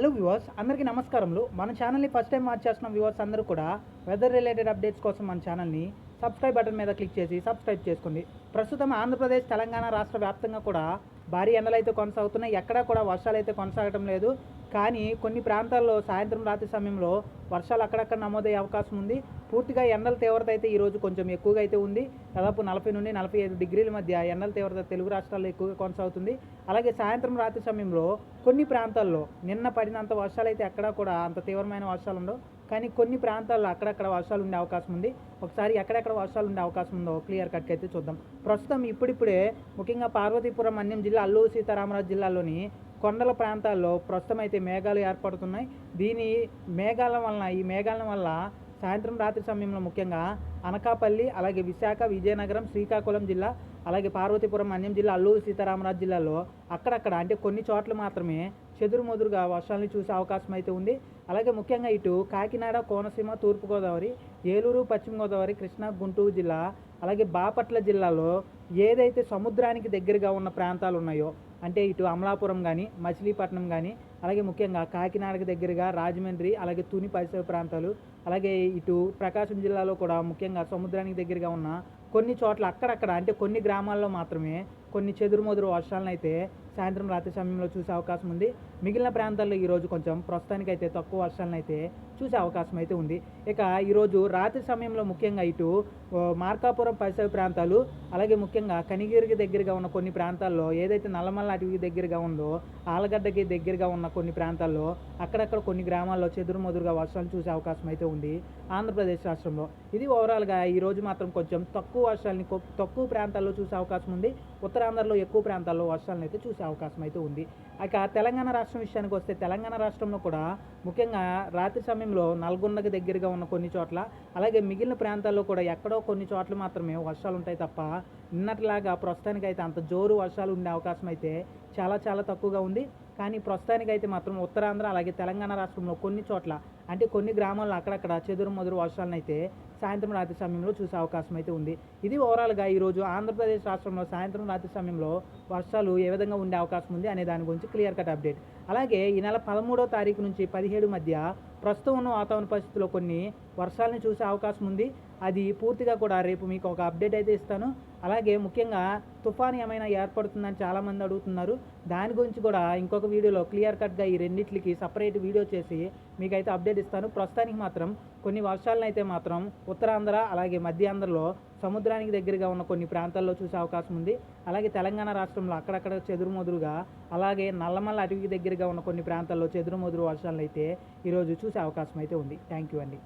Hello viewers అందరికీ నమస్కారములు. మన ఛానల్ని ఫస్ట్ టైం వాచ్ చేస్తున్న వ్యూవర్స్ అందరూ కూడా వెదర్ రిలేటెడ్ అప్డేట్స్ కోసం మన ఛానల్ని సబ్స్క్రైబ్ బటన్ మీద క్లిక్ చేసి సబ్స్క్రైబ్ చేసుకోండి. ప్రస్తుతం ఆంధ్రప్రదేశ్ తెలంగాణ రాష్ట్ర వ్యాప్తంగా కూడా భారీ ఎండలు అయితే కొనసాగుతున్నాయి. ఎక్కడా కూడా వర్షాలు అయితే కొనసాగటం లేదు. కానీ కొన్ని ప్రాంతాల్లో సాయంత్రం రాత్రి సమయంలో వర్షాలు అక్కడక్కడ నమోదయ్యే అవకాశం ఉంది. పూర్తిగా ఎండల తీవ్రత అయితే ఈరోజు కొంచెం ఎక్కువగా అయితే ఉంది. దాదాపు నలభై నుండి నలభై ఐదు డిగ్రీల మధ్య ఎండల తీవ్రత తెలుగు రాష్ట్రాల్లో ఎక్కువగా కొనసాగుతుంది. అలాగే సాయంత్రం రాత్రి సమయంలో కొన్ని ప్రాంతాల్లో నిన్న పడినంత వర్షాలు అయితే ఎక్కడా కూడా అంత తీవ్రమైన వర్షాలు ఉండవు. కానీ కొన్ని ప్రాంతాల్లో అక్కడక్కడ వర్షాలు ఉండే అవకాశం ఉంది. ఒకసారి ఎక్కడెక్కడ వర్షాలు ఉండే అవకాశం ఉందో క్లియర్ కట్గా అయితే చూద్దాం. ప్రస్తుతం ఇప్పుడిప్పుడే ముఖ్యంగా పార్వతీపురం అన్యం జిల్లా అల్లూరు సీతారామరాజు జిల్లాలోని కొండల ప్రాంతాల్లో ప్రస్తుతం అయితే మేఘాలు ఏర్పడుతున్నాయి. దీని మేఘాల వలన ఈ మేఘాల వల్ల సాయంత్రం రాత్రి సమయంలో ముఖ్యంగా అనకాపల్లి అలాగే విశాఖ విజయనగరం శ్రీకాకుళం జిల్లా అలాగే పార్వతీపురం అన్యం జిల్లా అల్లూరు సీతారామరాజు జిల్లాలో అక్కడక్కడ అంటే కొన్ని చోట్ల మాత్రమే చెదురుమదురుగా వర్షాలను చూసే అవకాశం అయితే ఉంది. అలాగే ముఖ్యంగా ఇటు కాకినాడ కోనసీమ తూర్పుగోదావరి ఏలూరు పశ్చిమ గోదావరి కృష్ణా గుంటూరు జిల్లా అలాగే బాపట్ల జిల్లాలో ఏదైతే సముద్రానికి దగ్గరగా ఉన్న ప్రాంతాలు ఉన్నాయో అంటే ఇటు అమలాపురం కానీ మచిలీపట్నం కానీ అలాగే ముఖ్యంగా కాకినాడకి దగ్గరగా రాజమండ్రి అలాగే తుని పరిసర ప్రాంతాలు అలాగే ఇటు ప్రకాశం జిల్లాలో కూడా ముఖ్యంగా సముద్రానికి దగ్గరగా ఉన్న కొన్ని చోట్ల అక్కడక్కడ అంటే కొన్ని గ్రామాల్లో మాత్రమే కొన్ని చెదురుమదురు వర్షాలను అయితే సాయంత్రం రాత్రి సమయంలో చూసే అవకాశం ఉంది. మిగిలిన ప్రాంతాల్లో ఈరోజు కొంచెం ప్రస్తుతానికైతే తక్కువ వర్షాలను అయితే చూసే అవకాశం అయితే ఉంది. ఇక ఈరోజు రాత్రి సమయంలో ముఖ్యంగా ఇటు మార్కాపురం పరిసర ప్రాంతాలు అలాగే ముఖ్యంగా కనిగిరికి దగ్గరగా ఉన్న కొన్ని ప్రాంతాల్లో ఏదైతే నల్లమల్ల అటవీకి దగ్గరగా ఉందో ఆలగడ్డకి దగ్గరగా ఉన్న కొన్ని ప్రాంతాల్లో అక్కడక్కడ కొన్ని గ్రామాల్లో చెదురుమదురుగా వర్షాలు చూసే అవకాశం అయితే ఉంది ఆంధ్రప్రదేశ్ రాష్ట్రంలో. ఇది ఓవరాల్గా ఈ రోజు మాత్రం కొంచెం తక్కువ వర్షాలని తక్కువ ప్రాంతాల్లో చూసే అవకాశం ఉంది. ఉత్తరాంధ్రలో ఎక్కువ ప్రాంతాల్లో వర్షాలను అయితే చూసే. అవకాశం అయితే ఉంది. ఇక తెలంగాణ రాష్ట్రం విషయానికి వస్తే తెలంగాణ రాష్ట్రంలో కూడా ముఖ్యంగా రాత్రి సమయంలో నల్గొండకి దగ్గరగా ఉన్న కొన్ని చోట్ల అలాగే మిగిలిన ప్రాంతాల్లో కూడా ఎక్కడో కొన్ని చోట్ల మాత్రమే వర్షాలు ఉంటాయి తప్ప నిన్నట్లాగా ప్రస్తుతానికి అయితే అంత జోరు వర్షాలు ఉండే అవకాశం అయితే చాలా చాలా తక్కువగా ఉంది. కానీ ప్రస్తుతానికి అయితే మాత్రం ఉత్తరాంధ్ర అలాగే తెలంగాణ రాష్ట్రంలో కొన్ని చోట్ల అంటే కొన్ని గ్రామాల్లో అక్కడక్కడ చెదురు మొదరు వర్షాలను అయితే సాయంత్రం రాత్రి సమయంలో చూసే అవకాశం అయితే ఉంది. ఇది ఓవరాల్గా ఈరోజు ఆంధ్రప్రదేశ్ రాష్ట్రంలో సాయంత్రం రాత్రి సమయంలో వర్షాలు ఏ విధంగా ఉండే అవకాశం ఉంది అనే దాని గురించి క్లియర్ కట్ అప్డేట్. అలాగే ఈ నెల పదమూడో తారీఖు నుంచి పదిహేడు మధ్య ప్రస్తుతం ఉన్న వాతావరణ పరిస్థితుల్లో కొన్ని వర్షాలను చూసే అవకాశం ఉంది. అది పూర్తిగా కూడా రేపు మీకు ఒక అప్డేట్ అయితే ఇస్తాను. అలాగే ముఖ్యంగా తుఫాన్ ఏమైనా ఏర్పడుతుందని చాలామంది అడుగుతున్నారు. దాని గురించి కూడా ఇంకొక వీడియోలో క్లియర్ కట్గా ఈ రెండింటికి సపరేట్ వీడియో చేసి మీకైతే అప్డేట్ ఇస్తాను. ప్రస్తుతానికి మాత్రం కొన్ని వర్షాలను అయితే మాత్రం ఉత్తరాంధ్ర అలాగే మధ్యాంధ్రలో సముద్రానికి దగ్గరగా ఉన్న కొన్ని ప్రాంతాల్లో చూసే అవకాశం ఉంది. అలాగే తెలంగాణ రాష్ట్రంలో అక్కడక్కడ చెదురుమదురుగా అలాగే నల్లమల్ల అటవీకి దగ్గరగా ఉన్న కొన్ని ప్రాంతాల్లో చెదురుమదురు వర్షాలను అయితే ఈరోజు చూసే అవకాశం అయితే ఉంది. థ్యాంక్ యూ అండి.